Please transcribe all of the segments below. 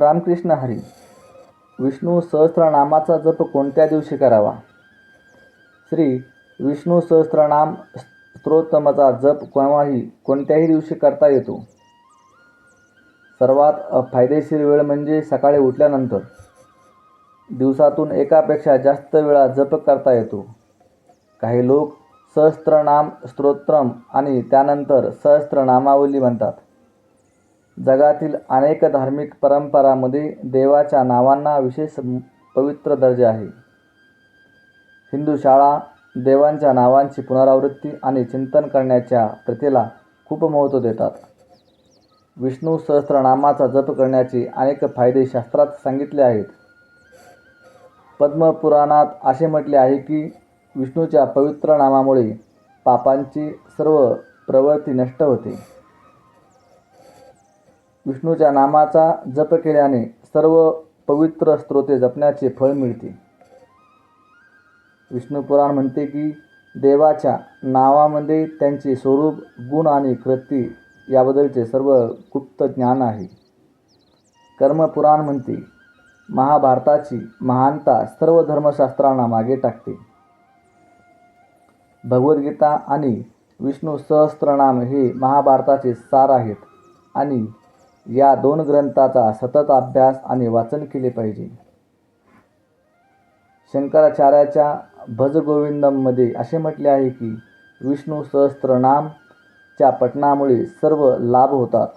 रामकृष्ण हरी विष्णू सहस्त्रनामाचा जप कोणत्या दिवशी करावा? श्री विष्णू सहस्त्रनाम स्तोत्रमाचा जप केव्हाही कोणत्याही दिवशी करता येतो. सर्वात फायदेशीर वेळ म्हणजे सकाळी उठल्यानंतर. दिवसातून एकापेक्षा जास्त वेळा जप करता येतो. काही लोक सहस्त्रनाम स्तोत्रम आणि त्यानंतर सहस्त्रनामावली म्हणतात. जगातील अनेक धार्मिक परंपरामध्ये देवाच्या नावांना विशेष पवित्र दर्जा आहे. हिंदू शाळा देवांच्या नावांची पुनरावृत्ती आणि चिंतन करण्याच्या प्रथेला खूप महत्त्व देतात. विष्णू सहस्त्रनामाचा जप करण्याचे अनेक फायदे शास्त्रात सांगितले आहेत. पद्मपुराणात असे म्हटले आहे की विष्णूच्या पवित्र नामामुळे पापांची सर्व प्रवृत्ती नष्ट होते. विष्णूच्या नामाचा जप केल्याने सर्व पवित्र स्त्रोते जपण्याचे फळ मिळते विष्णू पुराण म्हणते की देवाच्या नावामध्ये त्यांचे स्वरूप गुण आणि कृती याबद्दलचे सर्व गुप्त ज्ञान आहे. कर्मपुराण म्हणते महाभारताची महानता सर्व धर्मशास्त्रांना मागे टाकते. भगवद्गीता आणि विष्णू सहस्त्रनाम हे महाभारताचे सार आहेत आणि या दोन ग्रंथाचा सतत अभ्यास आणि वाचन केले पाहिजे. शंकराचार्याच्या भजगोविंदममध्ये असे म्हटले आहे की विष्णू सहस्त्रनामच्या पठणामुळे सर्व लाभ होतात.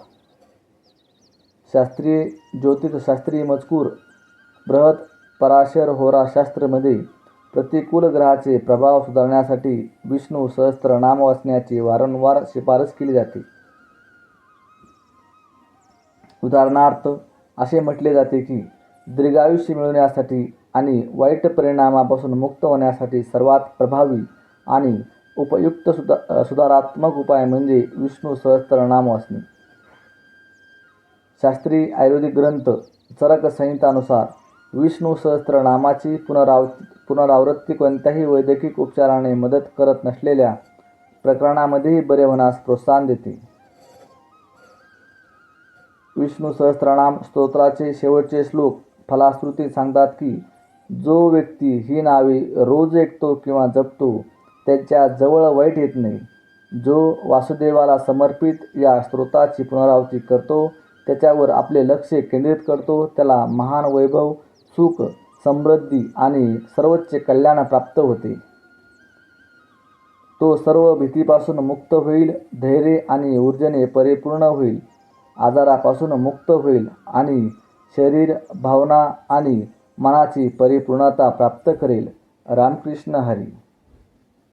शास्त्रीय ज्योतिषशास्त्रीय मजकूर बृहत पराशर होराशास्त्रमध्ये प्रतिकूल ग्रहाचे प्रभाव सुधारण्यासाठी विष्णू सहस्त्रनाम वाचण्याची वारंवार शिफारस केली जाते. उदाहरणार्थ असे म्हटले जाते की दीर्घायुष्य मिळवण्यासाठी आणि वाईट परिणामापासून मुक्त होण्यासाठी सर्वात प्रभावी आणि उपयुक्त सुधा सुधारात्मक उपाय म्हणजे विष्णू सहस्त्रनाम वाचणे. शास्त्रीय आयुर्वेदिक ग्रंथ चरक संहितानुसार विष्णू सहस्त्रनामाची पुनराव पुनरावृत्ती कोणत्याही वैद्यकीय उपचाराने मदत करत नसलेल्या प्रकरणामध्येही बरे होण्यास प्रोत्साहन देते. विष्णू सहस्त्रनाम स्तोत्राचे शेवटचे श्लोक फलाश्रुती सांगतात की जो व्यक्ती ही नावे रोज ऐकतो किंवा जपतो त्याच्याजवळ वाईट येत नाही. जो वासुदेवाला समर्पित या स्तोत्राची पुनरावृत्ती करतो त्याच्यावर आपले लक्ष केंद्रित करतो त्याला महान वैभव सुख समृद्धी आणि सर्वोच्च कल्याण प्राप्त होते. तो सर्व भीतीपासून मुक्त होईल धैर्य आणि ऊर्जेने परिपूर्ण होईल. आजारापासून मुक्त होईल आणि शरीर भावना आणि मनाची परिपूर्णता प्राप्त करेल. रामकृष्ण हरी.